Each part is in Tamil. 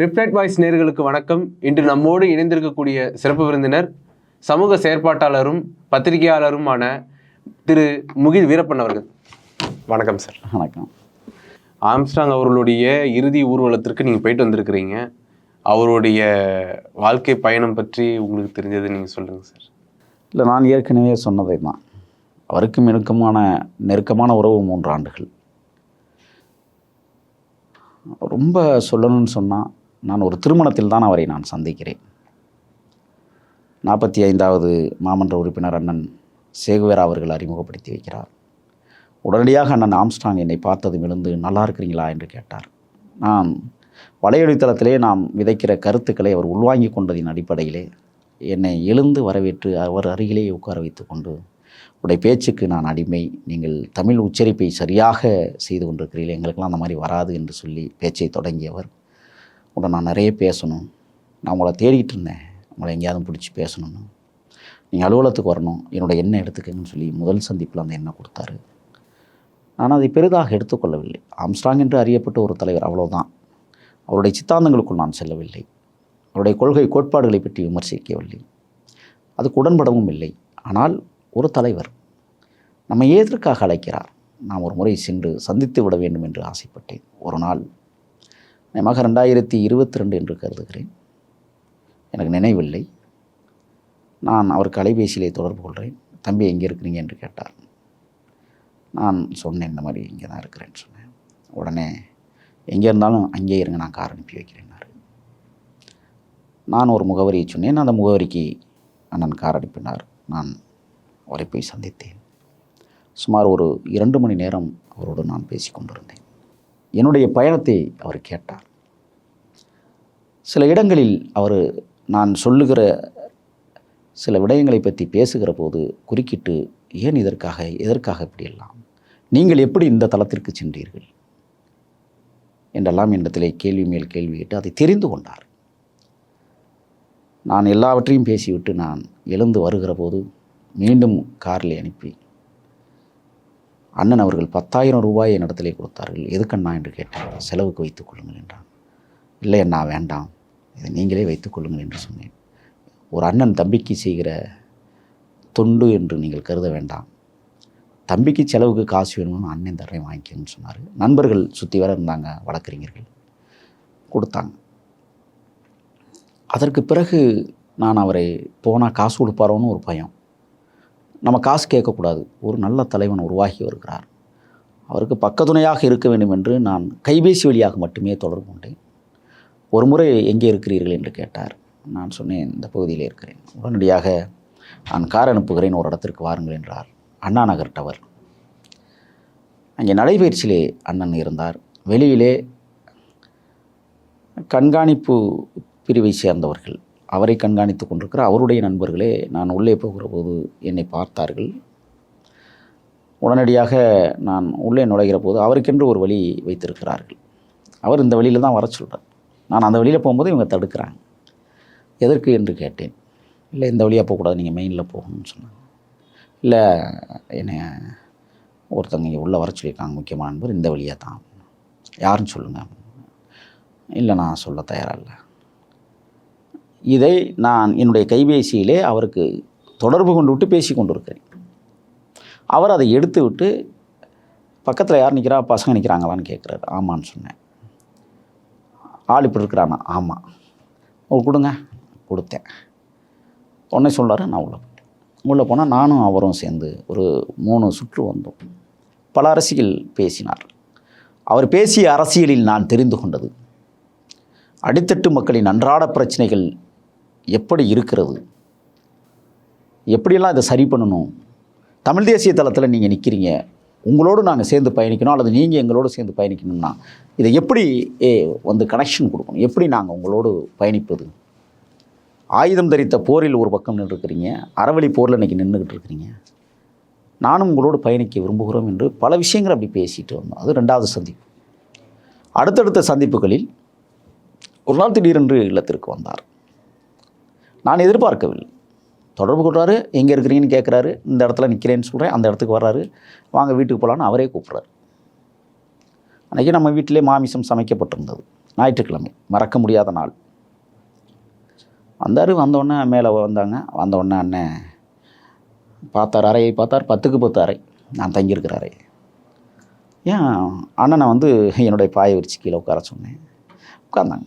ரிப்ளைட் வாய்ஸ் நேர்களுக்கு வணக்கம். இன்று நம்மோடு இணைந்திருக்கக்கூடிய சிறப்பு விருந்தினர் சமூக செயற்பாட்டாளரும் பத்திரிகையாளருமான திரு முகில் வீரப்பன் அவர்கள். வணக்கம் சார் வணக்கம். ஆம்ஸ்டாங் அவர்களுடைய இறுதி ஊர்வலத்திற்கு நீங்கள் போயிட்டு வந்திருக்கிறீங்க. அவருடைய வாழ்க்கை பயணம் பற்றி உங்களுக்கு தெரிஞ்சது நீங்கள் சொல்லுங்கள் சார் இல்லை நான் ஏற்கனவே சொன்னதை தான் அவருக்கும் நெருக்கமான நெருக்கமான உறவு மூன்று ஆண்டுகள். ரொம்ப சொல்லணும்னு சொன்னால் நான் ஒரு திருமணத்தில் தான் அவரை நான் சந்திக்கிறேன். நாற்பத்தி ஐந்தாவது மாமன்ற உறுப்பினர் அண்ணன் சேகுவேரா அவர்கள் அறிமுகப்படுத்தி வைக்கிறார். உடனடியாக அண்ணன் ஆம்ஸ்டாங் என்னை பார்த்தது எழுந்து நல்லா இருக்கிறீங்களா? என்று கேட்டார். நான் வலையொலித்தளத்திலே நாம் விதைக்கிற கருத்துக்களை அவர் உள்வாங்கிக் கொண்டதின் அடிப்படையிலே என்னை எழுந்து வரவேற்று அவர் அருகிலே உட்கார வைத்து கொண்டு உடைய பேச்சுக்கு நான் அடிமை. நீங்கள் தமிழ் உச்சரிப்பை சரியாக செய்து கொண்டிருக்கிறீர்கள். எங்களுக்கெல்லாம் அந்த மாதிரி வராது என்று சொல்லி பேச்சை தொடங்கியவர். உடன் நான் நிறைய பேசணும். நான் உங்களை தேடிக்கிட்டு இருந்தேன். உங்களை எங்கேயாவது பிடிச்சி பேசணும்னு. நீங்கள் அலுவலகத்துக்கு வரணும். என்னோடய எண்ணெய் எடுத்துக்கங்கன்னு சொல்லி முதல் சந்திப்பில் அந்த எண்ணெய் கொடுத்தாரு. நான் அதை பெரிதாக எடுத்துக்கொள்ளவில்லை. ஆம்ஸ்ட்ராங் என்று அறியப்பட்ட ஒரு தலைவர் அவ்வளோதான் அவருடைய சித்தாந்தங்களுக்குள் நான் செல்லவில்லை. அவருடைய கொள்கை கோட்பாடுகளை பற்றி விமர்சிக்கவில்லை. அதுக்கு உடன்படவும் இல்லை. ஆனால் ஒரு தலைவர் நம்மை எதற்காக அழைக்கிறார்? நாம் ஒரு முறை சென்று சந்தித்து விட வேண்டும் என்று ஆசைப்பட்டேன். ஒரு நாள் நியமாக ரெண்டாயிரத்தி இருபத்தி ரெண்டு என்று கருதுகிறேன். எனக்கு நினைவில்லை. நான் அவருக்கு அலைபேசியிலே தொடர்பு கொள்கிறேன். தம்பி எங்கே இருக்கிறீங்க? என்று கேட்டார். நான் சொன்னேன் இந்த மாதிரி இங்கே தான் இருக்கிறேன்னு சொன்னேன். உடனே எங்கே இருந்தாலும் அங்கேயே இருங்க நான் கார் அனுப்பி வைக்கிறேன்னாரு நான் ஒரு முகவரியை சொன்னேன். அந்த முகவரிக்கு அண்ணன் கார் அனுப்பினார். நான் அவரை போய் சந்தித்தேன். சுமார் ஒரு இரண்டு மணி நேரம் அவரோடு நான் பேசி கொண்டிருந்தேன். என்னுடைய பயணத்தை அவர் கேட்டார். சில இடங்களில் அவர் நான் சொல்லுகிற சில விடயங்களை பற்றி பேசுகிற போது குறுக்கிட்டு ஏன் இதற்காக எதற்காக இப்படியெல்லாம் நீங்கள் எப்படி இந்த தளத்திற்கு சென்றீர்கள்? என்றெல்லாம் என்னிடத்திலே கேள்வி மேல் கேள்வி கேட்டு அதை தெரிந்து கொண்டார். நான் எல்லாவற்றையும் பேசிவிட்டு நான் எழுந்து வருகிற போது மீண்டும் காரில் அனுப்பி அண்ணன் அவர்கள் பத்தாயிரம் ரூபாய் என்னிடத்திலே கொடுத்தார்கள். எதுக்கண்ணா என்று கேட்டேன் செலவுக்கு வைத்துக் கொள்ளுங்கள் என்றான். இல்லை அண்ணா வேண்டாம். இதை நீங்களே வைத்துக் கொள்ளுங்கள் என்று சொன்னேன். ஒரு அண்ணன் தம்பிக்கு செய்கிற தொண்டு என்று நீங்கள் கருத வேண்டாம். தம்பிக்கு செலவுக்கு காசு வேணும்னு அண்ணன் தரேன் வாங்கிக்கணும்னு சொன்னார். நண்பர்கள் சுற்றி வர இருந்தாங்க வழக்கறிஞர்கள். கொடுத்தாங்க. அதற்கு பிறகு நான் அவரை போனால் காசு கொடுப்பாரோன்னு ஒரு பயம். நம்ம காசு கேட்கக்கூடாது. ஒரு நல்ல தலைவன் உருவாகி வருகிறார். அவருக்கு பக்கத்துணையாக இருக்க வேண்டும் என்று நான் கைபேசி வழியாக மட்டுமே தொடர்பு கொண்டேன். ஒரு முறை எங்கே இருக்கிறீர்கள் என்று கேட்டார். நான் சொன்னேன் இந்த பகுதியில் இருக்கிறேன். உடனடியாக நான் கார் அனுப்புகிறேன் ஒரு இடத்திற்கு வாருங்கள் என்றார். அண்ணா நகர் டவர். அங்கே நடைபயிற்சியிலே அண்ணன் இருந்தார். வெளியிலே கண்காணிப்பு பிரிவை சேர்ந்தவர்கள். அவரை கண்காணித்து கொண்டிருக்கிற அவருடைய நண்பர்களே நான் உள்ளே போகிற போது என்னை பார்த்தார்கள். உடனடியாக நான் உள்ளே நுழைகிற போது அவருக்கென்று ஒரு வழி வைத்திருக்கிறார்கள். அவர் இந்த வழியில் தான் வர சொல்கிறார் நான் அந்த வழியில் போகும்போது இவங்க தடுக்கிறாங்க. எதற்கு என்று கேட்டேன். இல்லை இந்த வழியாக போகக்கூடாது நீங்கள் மெயினில் போகணும்னு சொன்னாங்க. இல்லை என்னை ஒருத்தங்க இங்கே உள்ளே வர சொல்லியிருக்காங்க முக்கியமான நண்பர் இந்த வழியாக தான். யாருன்னு சொல்லுங்கள் இல்லை நான் சொல்ல தயாராக இல்லை. இதை நான் என்னுடைய கைபேசியிலே அவருக்கு தொடர்பு கொண்டு விட்டு பேசி கொண்டிருக்கிறேன். அவர் அதை எடுத்து விட்டு பக்கத்தில் யார் நிற்கிறா பசங்க நிற்கிறாங்களான்னு கேட்குறாரு. ஆமான்னு சொன்னேன். ஆள் இப்படி இருக்கிறானா? ஆமாம் ஓ கொடுங்க. கொடுத்தேன். உடனே சொல்கிறாரு நான் உள்ளே போயிட்டேன். உள்ளே போனால் நானும் அவரும் சேர்ந்து ஒரு மூணு சுற்று வந்தோம். பல அரசியல் பேசினார். அவர் பேசிய அரசியலில் நான் தெரிந்து கொண்டது. அடித்தட்டு மக்களின் அன்றாட பிரச்சனைகள் எப்படி இருக்கிறது? எப்படியெல்லாம் இதை சரி பண்ணணும்? தமிழ் தேசிய தளத்தில் நீங்கள் நிற்கிறீங்க உங்களோடு நாங்கள் சேர்ந்து பயணிக்கணும் அல்லது நீங்கள் எங்களோடு சேர்ந்து பயணிக்கணும்னா இதை எப்படி ஏ, வந்து கனெக்ஷன் கொடுக்கணும்? எப்படி நாங்கள் உங்களோடு பயணிப்பது? ஆயுதம் தரித்த போரில் ஒரு பக்கம் நின்றுருக்கிறீங்க. அறவழி போரில் இன்றைக்கி நின்றுக்கிட்டு இருக்கிறீங்க நானும் உங்களோடு பயணிக்க விரும்புகிறோம் என்று பல விஷயங்கள் அப்படி பேசிட்டு வந்தோம். அது ரெண்டாவது சந்திப்பு. அடுத்தடுத்த சந்திப்புகளில் ஒரு நாள் திடீரென்று இல்லத்திற்கு வந்தார். நான் எதிர்பார்க்கவில்லை. தொடர்பு கொள்றாரு எங்கே இருக்கிறீங்கன்னு கேட்குறாரு இந்த இடத்துல நிற்கிறேன்னு சொல்கிறேன் அந்த இடத்துக்கு வர்றாரு வாங்க வீட்டுக்கு போகலான்னு அவரே கூப்பிட்றாரு. அன்றைக்கி நம்ம வீட்டிலே மாமிசம் சமைக்கப்பட்டிருந்தது. ஞாயிற்றுக்கிழமை மறக்க முடியாத நாள். வந்தார் வந்தோடனே மேலே வந்தாங்க. வந்தோடனே அண்ணன் பார்த்தார் அறையை பார்த்தார் பத்துக்கு பத்து அறை. நான் தங்கியிருக்கிற அறை. ஏன் அண்ணனை வந்து என்னுடைய பாயை விரிச்சு கீழே உட்கார சொன்னேன். உட்காந்தாங்க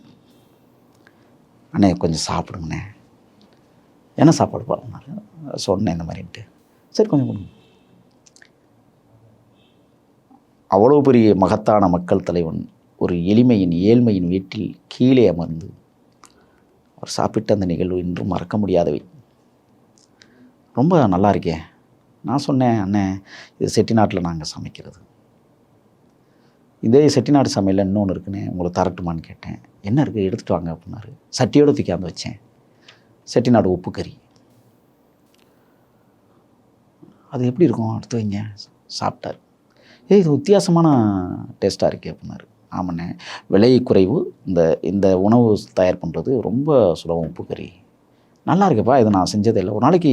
அண்ணே கொஞ்சம் சாப்பிடுங்கண்ணே. என்ன சாப்பாடு பாருன்னாரு சொன்னேன் இந்த மாதிரின்ட்டு சரி கொஞ்சம் கொடுங்க. அவ்வளோ பெரிய மகத்தான மக்கள் தலைவன் ஒரு எளிமையின் ஏழ்மையின் வீட்டில் கீழே அமர்ந்து அவர் சாப்பிட்ட அந்த நிகழ்வு இன்றும் மறக்க முடியாதவை. ரொம்ப நல்லா இருக்கே. நான் சொன்னேன் அண்ணே இது செட்டிநாட்டில் நாங்கள் சமைக்கிறது. இதே செட்டிநாடு சமையலில் இன்னொன்று இருக்குன்னு உங்களை தரட்டுமான்னு கேட்டேன். என்ன இருக்குது எடுத்துகிட்டு வாங்க அப்படின்னாரு. சட்டியோடு தூக்கியாந்து வச்சேன். செட்டிநாடு உப்பு கறி அது எப்படி இருக்கும்? எடுத்து வைங்க. சாப்பிட்டார். ஏய் இது வித்தியாசமான டேஸ்ட்டாக இருக்கே அப்படின்னாரு. ஆமாண்ணே. விலை குறைவு இந்த இந்த உணவு தயார் பண்ணுறது ரொம்ப சுலபம் உப்பு கறி நல்லா இருக்குப்பா இதை நான் செஞ்சதே இல்லை. ஒரு நாளைக்கு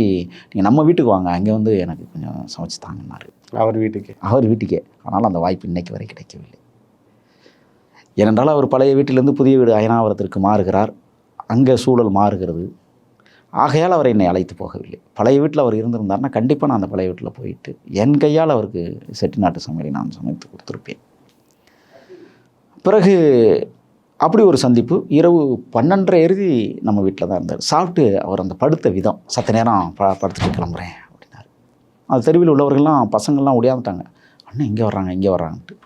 நீங்கள் நம்ம வீட்டுக்கு வாங்க. அங்கே வந்து எனக்கு கொஞ்சம் சமைச்சு தாங்கன்னாரு. அவர் வீட்டுக்கு. அவர் வீட்டுக்கே. ஆனால் அந்த வாய்ப்பு இன்னைக்கு வரை கிடைக்கவில்லை. ஏனென்றால் அவர் பழைய வீட்டிலிருந்து புதிய வீடு அயனாவரத்திற்கு மாறுகிறார். அங்கே சூழல் மாறுகிறது. ஆகையால் அவர் என்னை அழைத்து போகவில்லை. பழைய வீட்டில் அவர் இருந்திருந்தாருன்னா கண்டிப்பாக நான் அந்த பழைய வீட்டில் போயிட்டு என் கையால் அவருக்கு செட்டிநாட்டு சமையலை நான் சமைத்து கொடுத்துருப்பேன். பிறகு அப்படி ஒரு சந்திப்பு இரவு பன்னெண்டரை இறுதி நம்ம வீட்டில் தான் இருந்தார். சாப்பிட்டு அவர் அந்த படுத்த விதம் சத்த நேரம் ப படுத்துட்டு கிளம்புறேன் அப்படின்னாரு. அது தெருவில் உள்ளவர்கள்லாம் பசங்கள்லாம் ஒடியாந்துட்டாங்க அண்ணன் இங்கே வர்றாங்க இங்கே வர்றாங்கன்ட்டு.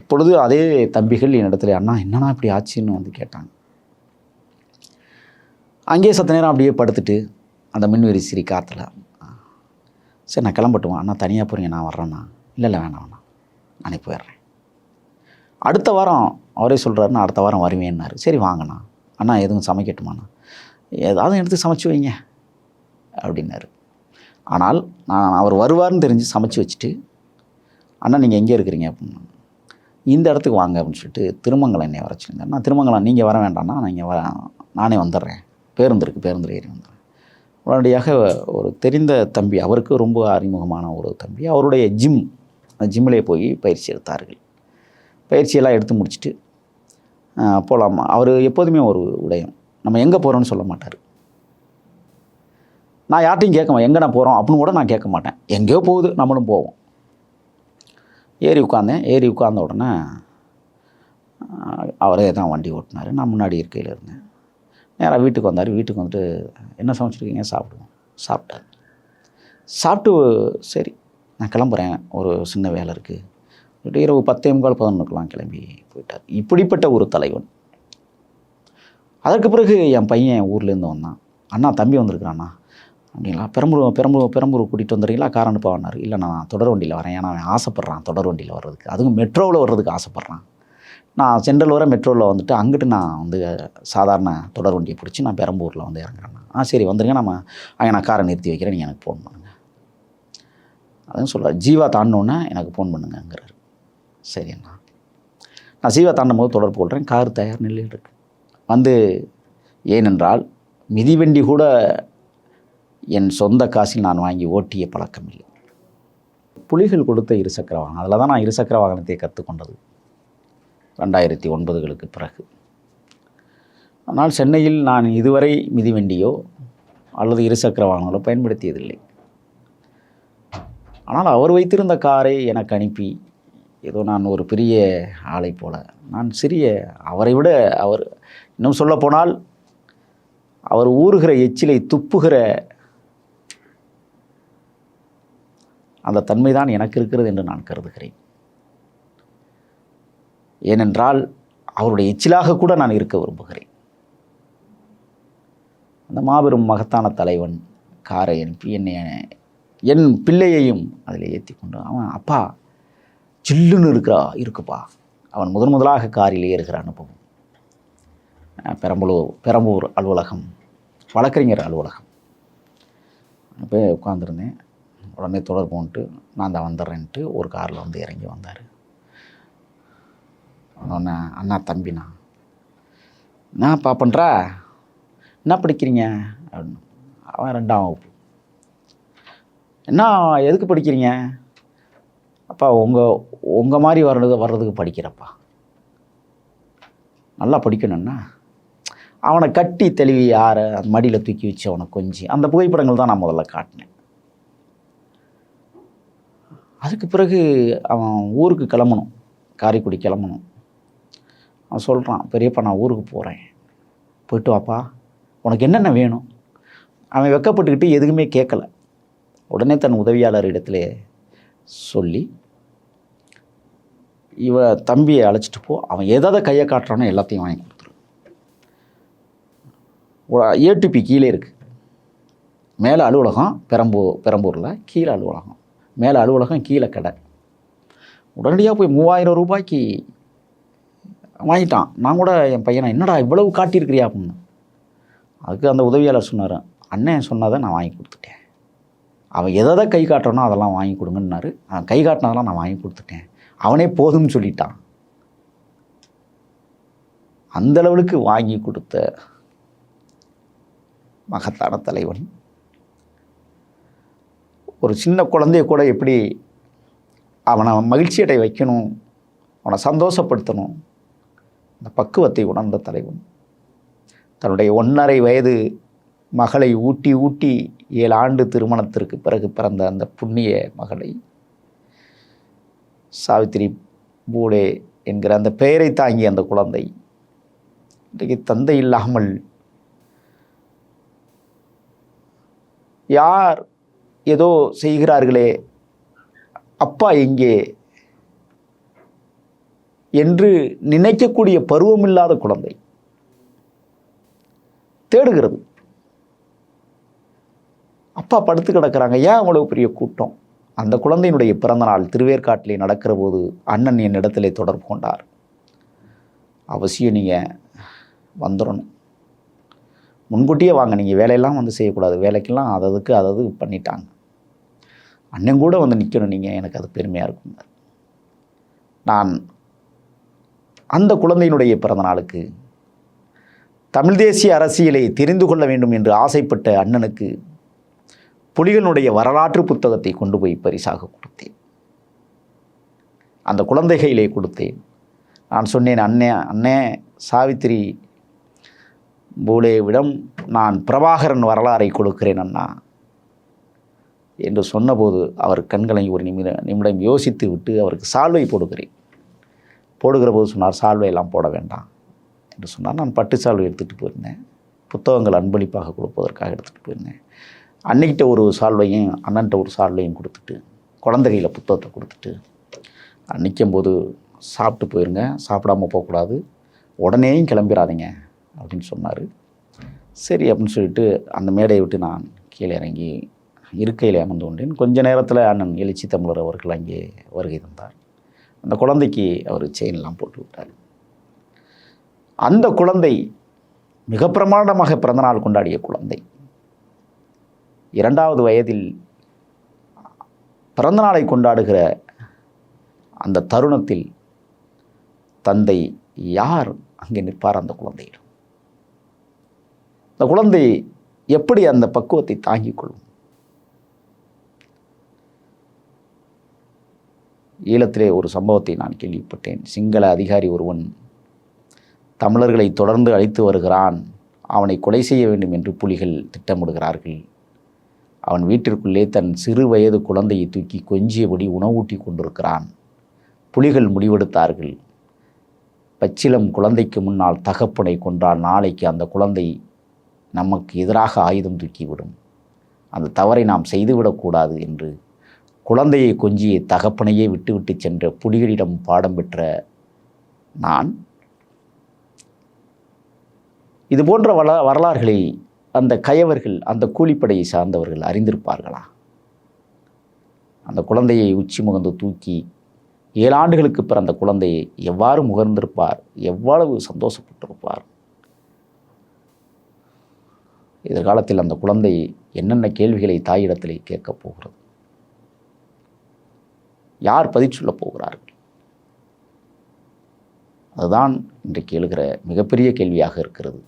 இப்பொழுது அதே தம்பிகள் என்னிடத்துல அண்ணா என்னண்ணா இப்படி ஆச்சுன்னு வந்து கேட்டாங்க. அங்கேயே சத்த நேரம் அப்படியே படுத்துட்டு அந்த மின்வெறி சிரி காற்றுல சரி நான் கிளம்பட்டுவேன் அண்ணா தனியாக போகிறீங்க நான் வர்றேண்ணா இல்லை இல்லை வேணாம் வேணாம். நானே போயிடுறேன். அடுத்த வாரம் அவரே சொல்கிறாரு நான் அடுத்த வாரம் வருவேன்னாரு. சரி வாங்கண்ணா. அண்ணா எதுவும் சமைக்கட்டுமாண்ணா? ஏதாவது எடுத்து சமைச்சு வைங்க அப்படின்னாரு. ஆனால் நான் அவர் வருவார்னு தெரிஞ்சு சமைச்சு வச்சுட்டு அண்ணா நீங்கள் எங்கே இருக்கிறீங்க? அப்படின்னு. இந்த இடத்துக்கு வாங்க அப்படின்னு சொல்லிட்டு திருமங்கலம் என்னை வர சொல்லியிருந்தார். நான் திருமங்கலம் நீங்கள் வர வேண்டாம்னா நான் இங்கே வர நானே வந்துடுறேன். பேருந்து இருக்குது பேருந்து ஏறி வந்துடுறேன் உடனடியாக ஒரு தெரிந்த தம்பி அவருக்கு ரொம்ப அறிமுகமான ஒரு தம்பி அவருடைய ஜிம் அந்த ஜிம்மிலே போய் பயிற்சி எடுத்தார்கள். பயிற்சியெல்லாம் எடுத்து முடிச்சுட்டு போகலாம் அவர் எப்போதுமே ஒரு உடையம் நம்ம எங்கே போகிறோன்னு சொல்ல மாட்டார். நான் யார்ட்டையும் கேட்க மாட்டேன். எங்கே நான் போகிறோம் அப்படின்னு கூட நான் கேட்க மாட்டேன். எங்கேயோ போகுது நம்மளும் போவோம். ஏறி உட்காந்தேன் ஏறி உட்கார்ந்த உடனே அவரே தான் வண்டி ஓட்டினார். நான் முன்னாடி இருக்கையில் இருந்தேன். நேராக வீட்டுக்கு வந்தார். வீட்டுக்கு வந்துட்டு என்ன சமைச்சிருக்கீங்க? சாப்பிடுவோம். சாப்பிட்டார். சாப்பிட்டு சரி நான் கிளம்புறேன். ஒரு சின்ன வேலை இருக்குது இரவு பத்தே முக்கால் பதினொன்றுக்கெலாம் கிளம்பி போயிட்டார். இப்படிப்பட்ட ஒரு தலைவன். அதற்கு பிறகு என் பையன் ஊர்லேருந்து வந்தான். அண்ணா தம்பி வந்திருக்கிறாண்ணா அப்படிங்களா பெரம்பூர் பெரம்பூர் பெரம்பூர் கூட்டிகிட்டு வந்துடுறீங்களா? கார் அனுப்பவானார் இல்லை நான் தொடர் வண்டியில் வரேன். ஏன்னா அவன் ஆசைப்பட்றான் தொடர் வண்டியில் வர்றதுக்கு. அதுவும் மெட்ரோவில் வர்றதுக்கு ஆசைப்பட்றான். நான் சென்ட்ரல் வர மெட்ரோவில் வந்துட்டு அங்கிட்டு நான் வந்து சாதாரண தொடர் வண்டியை பிடிச்சி நான் பெரம்பூரில் வந்து இறங்குறேன். ஆ சரி வந்துருங்க. நம்ம அங்கே நான் காரை நிறுத்தி வைக்கிறேன். நீங்கள் எனக்கு ஃபோன் பண்ணுங்கள் அதுவும் சொல்கிறார் ஜீவா தாண்டினோன்னே எனக்கு ஃபோன் பண்ணுங்கங்கிறாரு. சரி அண்ணா நான் ஜீவா தாண்டும் போது தொடர்பு கொள்கிறேன் கார் தயார் நிலையில் இருக்கு. வந்து ஏனென்றால் மிதிவண்டி கூட என் சொந்த காசில் நான் வாங்கி ஓட்டிய பழக்கம் இல்லை. புலிகள் கொடுத்த இருசக்கர வாகனம். அதில் தான் நான் இருசக்கர வாகனத்தை கற்றுக்கொண்டது ரெண்டாயிரத்தி ஒன்பதுகளுக்கு பிறகு. ஆனால் சென்னையில் நான் இதுவரை மிதிவண்டியோ அல்லது இருசக்கர வாகனங்களோ பயன்படுத்தியதில்லை. ஆனால் அவர் வைத்திருந்த காரை எனக்கு அனுப்பி ஏதோ நான் ஒரு பெரிய ஆளை போல நான் சிறிய அவரை விட அவர் இன்னும் சொல்லப்போனால் அவர் ஊறுகிற எச்சிலை துப்புகிற அந்த தன்மை தான் எனக்கு இருக்கிறது என்று நான் கருதுகிறேன். ஏனென்றால் அவருடைய எச்சிலாக கூட நான் இருக்க விரும்புகிறேன். அந்த மாபெரும் மகத்தான தலைவன் காரை அனுப்பி என்னை என் பிள்ளையையும் அதில் ஏற்றி கொண்டு அவன் அப்பா சில்லுன்னு இருக்கா இருக்குப்பா. அவன் முதன் முதலாக காரில் ஏறுகிற அனுபவம். பெரம்பலூர் பெரம்பூர் அலுவலகம் வழக்கறிஞர் அலுவலகம். போய் உட்காந்துருந்தேன் உடனே தொடர்பு வந்துட்டு நான் தான் வந்துடுறேன்ட்டு ஒரு காரில் வந்து இறங்கி வந்தார். உடனே அண்ணா தம்பிண்ணா என்னப்பா பண்ணுற என்ன படிக்கிறீங்க? அப்படின்னு. அவன் ரெண்டாம் வகுப்பு. என்ன எதுக்கு படிக்கிறீங்க? அப்பா உங்கள் உங்கள் மாதிரி வர்றது வர்றதுக்கு படிக்கிறப்பா. நல்லா படிக்கணும்னா அவனை கட்டி தெளிவி யாரை மடியில் தூக்கி வச்சு அவனை கொஞ்சி. அந்த புகைப்படங்கள் தான் நான் முதல்ல காட்டினேன். அதுக்கு பிறகு அவன் ஊருக்கு கிளம்பணும். காரைக்குடி கிளம்பணும். அவன் சொல்கிறான் பெரியப்பா நான் ஊருக்கு போகிறேன் போயிட்டு வாப்பா. உனக்கு என்னென்ன வேணும்? அவன் வெக்கப்பட்டுக்கிட்டு எதுவுமே கேட்கல. உடனே தன் உதவியாளர் இடத்துல சொல்லி இவ தம்பியை அழைச்சிட்டு போ. அவன் எதை கையை காட்டுறானோ எல்லாத்தையும் வாங்கி கொடுத்துரும் ஏடிபி கீழே இருக்குது மேலே அலுவலகம் பெரம்பூர் பெரம்பூரில் கீழே அலுவலகம். மேலே அலுவலகம் கீழே கடை. உடனடியாக போய் மூவாயிரம் ரூபாய்க்கு வாங்கிட்டான். நான் கூட என் பையனை என்னடா இவ்வளவு காட்டியிருக்கிறியா? அப்படின்னு. அதுக்கு அந்த உதவியாளர் சொன்னார் அண்ணன் சொன்னதை நான் வாங்கி கொடுத்துட்டேன். அவன் எதை எதை கை காட்டுறனோ அதெல்லாம் வாங்கி கொடுங்கன்னாரு. அவன் கை காட்டினதெல்லாம் நான் வாங்கி கொடுத்துட்டேன். அவனே போதும்னு சொல்லிட்டான். அந்த அளவுக்கு வாங்கி கொடுத்த மகத்தான தலைவன். ஒரு சின்ன குழந்தைய கூட எப்படி அவனை மகிழ்ச்சியடை வைக்கணும் அவனை சந்தோஷப்படுத்தணும் அந்த பக்குவத்தை உணர்ந்த தலைவன். தன்னுடைய ஒன்றரை வயது மகளை ஊட்டி ஊட்டி ஏழு ஆண்டு திருமணத்திற்கு பிறகு பிறந்த அந்த புண்ணிய மகளை சாவித்திரி பூலே என்கிற அந்த பெயரை தாங்கிய அந்த குழந்தை இன்றைக்கு தந்தை இல்லாமல் யார் ஏதோ செய்கிறார்களே அப்பா எங்கே? என்று நினைக்கக்கூடிய பருவமில்லாத குழந்தை தேடுகிறது. அப்பா படுத்து கிடக்கிறாங்க. ஏன் அவ்வளவு பெரிய கூட்டம்? அந்த குழந்தையினுடைய பிறந்தநாள் திருவேற்காட்டிலே நடக்கிற போது அண்ணன் என் இடத்திலே தொடர்பு கொண்டார். அவசியம் நீங்கள் வந்துடணும் முன்கூட்டியே வாங்க. நீங்கள் வேலையெல்லாம் வந்து செய்யக்கூடாது. வேலைக்கெல்லாம் அததுக்கு அதது பண்ணிட்டாங்க. அண்ணன் கூட வந்து நிற்கணும் நீங்கள் எனக்கு அது பெருமையாக இருக்கும். நான் அந்த குழந்தையினுடைய பிறந்த நாளுக்கு தமிழ் தேசிய அரசியலை தெரிந்து கொள்ள வேண்டும் என்று ஆசைப்பட்ட அண்ணனுக்கு புலிகளுடைய வரலாற்று புத்தகத்தை கொண்டு போய் பரிசாக கொடுத்தேன். அந்த குழந்தை கையிலே கொடுத்தேன். நான் சொன்னேன் அண்ணே அண்ணே சாவித்திரி பூலேவிடம் நான் பிரபாகரன் வரலாறை கொடுக்கிறேன் அண்ணா என்று சொன்னபோது அவர் கண்களை ஒரு நிமிடம் நிமிடம் யோசித்து விட்டு அவருக்கு சால்வை போடுகிறேன். போடுகிற போது சொன்னார் சால்வை எல்லாம் போட வேண்டாம் என்று சொன்னார். நான் பட்டு சால்வை எடுத்துகிட்டு போயிருந்தேன். புத்தகங்கள் அன்பளிப்பாக கொடுப்பதற்காக எடுத்துகிட்டு போயிருந்தேன். அன்னைக்கிட்ட ஒரு சால்வையும் அண்ணன்ட்ட ஒரு சால்வையும் கொடுத்துட்டு குழந்தை கையில் புத்தகத்தை கொடுத்துட்டு நிற்கும்போது சாப்பிட்டு போயிருங்க சாப்பிடாம போகக்கூடாது உடனேயும் கிளம்பிடாதீங்க அப்படின்னு சொன்னார். சரி அப்படின்னு சொல்லிட்டு அந்த மேடையை விட்டு நான் கீழே இறங்கி இருக்கையில் அமர்ந்து கொண்டேன். கொஞ்ச நேரத்தில் அண்ணன் எழுச்சி தமிழர் அவர்கள் அங்கே வருகை தந்தார். அந்த குழந்தைக்கு அவர் செயின்லாம் போட்டு விட்டார். அந்த குழந்தை மிக பிரமாண்டமாக பிறந்தநாள் கொண்டாடிய குழந்தை. இரண்டாவது வயதில் பிறந்தநாளை கொண்டாடுகிற அந்த தருணத்தில் தந்தை யார்? அங்கே நிற்பார் அந்த குழந்தையிடம். அந்த குழந்தை எப்படி அந்த பக்குவத்தை தாங்கிக் கொள்ளும்? ஈழத்திலே ஒரு சம்பவத்தை நான் கேள்விப்பட்டேன். சிங்கள அதிகாரி ஒருவன் தமிழர்களை தொடர்ந்து அழைத்து வருகிறான். அவனை கொலை செய்ய வேண்டும் என்று புலிகள் திட்டமிடுகிறார்கள். அவன் வீட்டிற்குள்ளே தன் சிறு வயது குழந்தையை தூக்கி கொஞ்சியபடி உணவூட்டி கொண்டிருக்கிறான். புலிகள் முடிவெடுத்தார்கள். பச்சிலம் குழந்தைக்கு முன்னால் தகப்பனை கொன்றால் நாளைக்கு அந்த குழந்தை நமக்கு எதிராக ஆயுதம் தூக்கிவிடும். அந்த தவறை நாம் செய்துவிடக்கூடாது என்று குழந்தையை கொஞ்சிய தகப்பனையே விட்டுவிட்டு சென்ற புலிகளிடம் பாடம் பெற்ற நான் இது போன்ற வள வரலாறுகளை அந்த கயவர்கள் அந்த கூலிப்படையை சார்ந்தவர்கள் அறிந்திருப்பார்களா? அந்த குழந்தையை உச்சி முகந்து தூக்கி ஏழு ஆண்டுகளுக்கு பிறந்த குழந்தையை எவ்வாறு முகர்ந்திருப்பார்? எவ்வளவு சந்தோஷப்பட்டிருப்பார்? எதிர்காலத்தில் அந்த குழந்தை என்னென்ன கேள்விகளை தாயிடத்திலே கேட்கப் போகிறது? யார் பதில் சொல்ல போகிறார்கள்? அதுதான் இன்றைக்கு எழுகிற மிகப்பெரிய கேள்வியாக இருக்கிறது.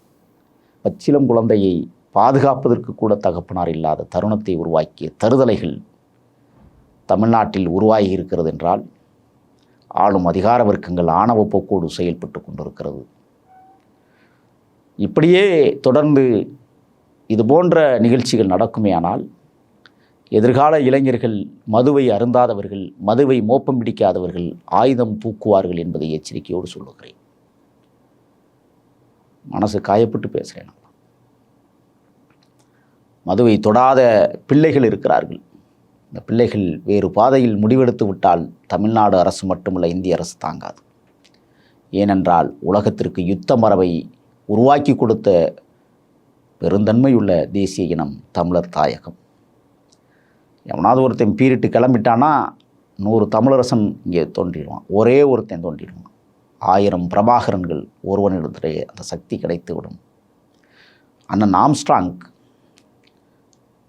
பச்சிலம் குழந்தையை பாதுகாப்பதற்கு கூட தகப்பனார் இல்லாத தருணத்தை உருவாக்கிய தருதலைகள் தமிழ்நாட்டில் உருவாகி இருக்கிறது என்றால் ஆளும் அதிகார வர்க்கங்கள் ஆணவ போக்கோடு செயல்பட்டு கொண்டிருக்கிறது. இப்படியே தொடர்ந்து இது போன்ற நிகழ்ச்சிகள் நடக்குமேயானால் எதிர்கால இளைஞர்கள் மதுவை அருந்தாதவர்கள் மதுவை மோப்பம் பிடிக்காதவர்கள் ஆயுதம் தூக்குவார்கள் என்பதை எச்சரிக்கையோடு சொல்லுகிறேன். மனசு காயப்பட்டு பேசுகிறேன். மதுவை தொடாத பிள்ளைகள் இருக்கிறார்கள். இந்த பிள்ளைகள் வேறு பாதையில் முடிவெடுத்து விட்டால் தமிழ்நாடு அரசு மட்டுமல்ல இந்திய அரசு தாங்காது. ஏனென்றால் உலகத்திற்கு யுத்த மரபை உருவாக்கி கொடுத்த பெருந்தன்மையுள்ள தேசிய இனம் தமிழர் தாயகம். எவனாவது ஒருத்தன் பீரிட்டு கிளம்பிட்டானா நூறு தமிழரசன் இங்கே தோன்றிடுவான். ஒரே ஒருத்தன் தோன்றிடுவான். ஆயிரம் பிரபாகரன்கள் ஒருவனிடத்திலே அந்த சக்தி கிடைத்து விடும் அண்ணன் ஆம்ஸ்ட்ராங்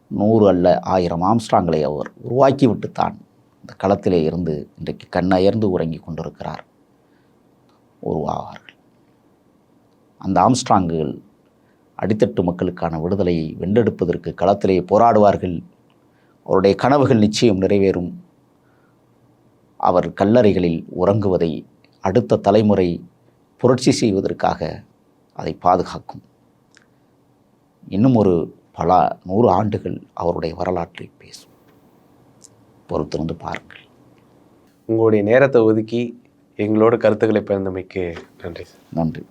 நூறு அல்ல ஆயிரம் ஆம்ஸ்ட்ராங்களை அவர் உருவாக்கி விட்டுத்தான் இந்த களத்திலே இருந்து இன்றைக்கு கண்ணயர்ந்து உறங்கி கொண்டிருக்கிறார். உருவாவார்கள். அந்த ஆம்ஸ்ட்ராங்குகள் அடித்தட்டு மக்களுக்கான விடுதலையை வென்றெடுப்பதற்கு களத்திலே போராடுவார்கள். அவருடைய கனவுகள் நிச்சயம் நிறைவேறும். அவர் கல்லறைகளில் உறங்குவதை அடுத்த தலைமுறை புரட்சி செய்வதற்காக அதை பாதுகாக்கும். இன்னும் ஒரு பல நூறு ஆண்டுகள் அவருடைய வரலாற்றை பேசும். பொறுத்திருந்து பாருங்கள். உங்களுடைய நேரத்தை ஒதுக்கி எங்களோட கருத்துக்களை பிறந்தமைக்கு நன்றி. சார் நன்றி.